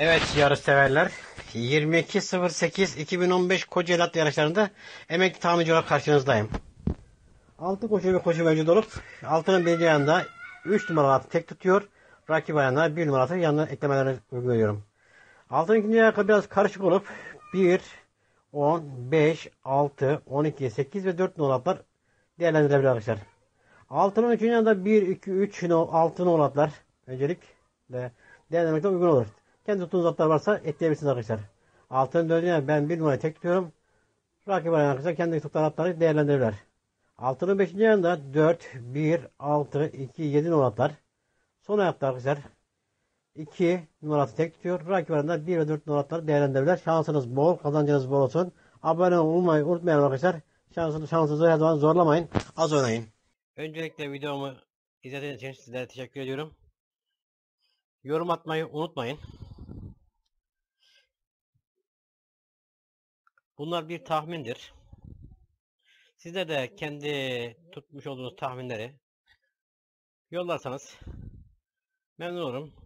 Evet yarış severler. 22.08.2015 Kocaeli Atlı yarışlarında emekli tamirci olarak karşınızdayım. 6 koşu bir koşu mevcut olup altının birinci yanında 3 numaralı atı tek tutuyor. Rakip ayağına 1 numaralı atı yanına eklemelerini uyguluyorum. Altının ikinci ayağı biraz karışık olup 1, 10, 5, 6, 12, 8 ve 4 numaralı atlar değerlendirebilir arkadaşlar. Altının üçüncü yanında 1, 2, 3, 6 numaralı atlar öncelikle değerlendirmekte uygun olur. Kendi tuttuğunuz atlar varsa ekleyebilirsiniz arkadaşlar. Altının dördüncü yanında ben 1 numarayı tek tutuyorum. Rakip ayağına arkadaşlar kendi tuttukları atları değerlendirebilirler. Altının beşinci yanında 4, 1, 6, 2, 7 numaralı atlar. Son ayakta arkadaşlar 2 numarası tek tutuyor. Rakip arasında 1 ve 4 numaraları değerlendirebilir. Şansınız bol, kazancınız bol olsun. Abone olmayı unutmayın arkadaşlar. Şansınızı, şansınızı her zaman zorlamayın. Az oynayın. Öncelikle videomu izlediğiniz için sizlere teşekkür ediyorum. Yorum atmayı unutmayın. Bunlar bir tahmindir. Sizler de kendi tutmuş olduğunuz tahminleri yollarsanız memnun olurum.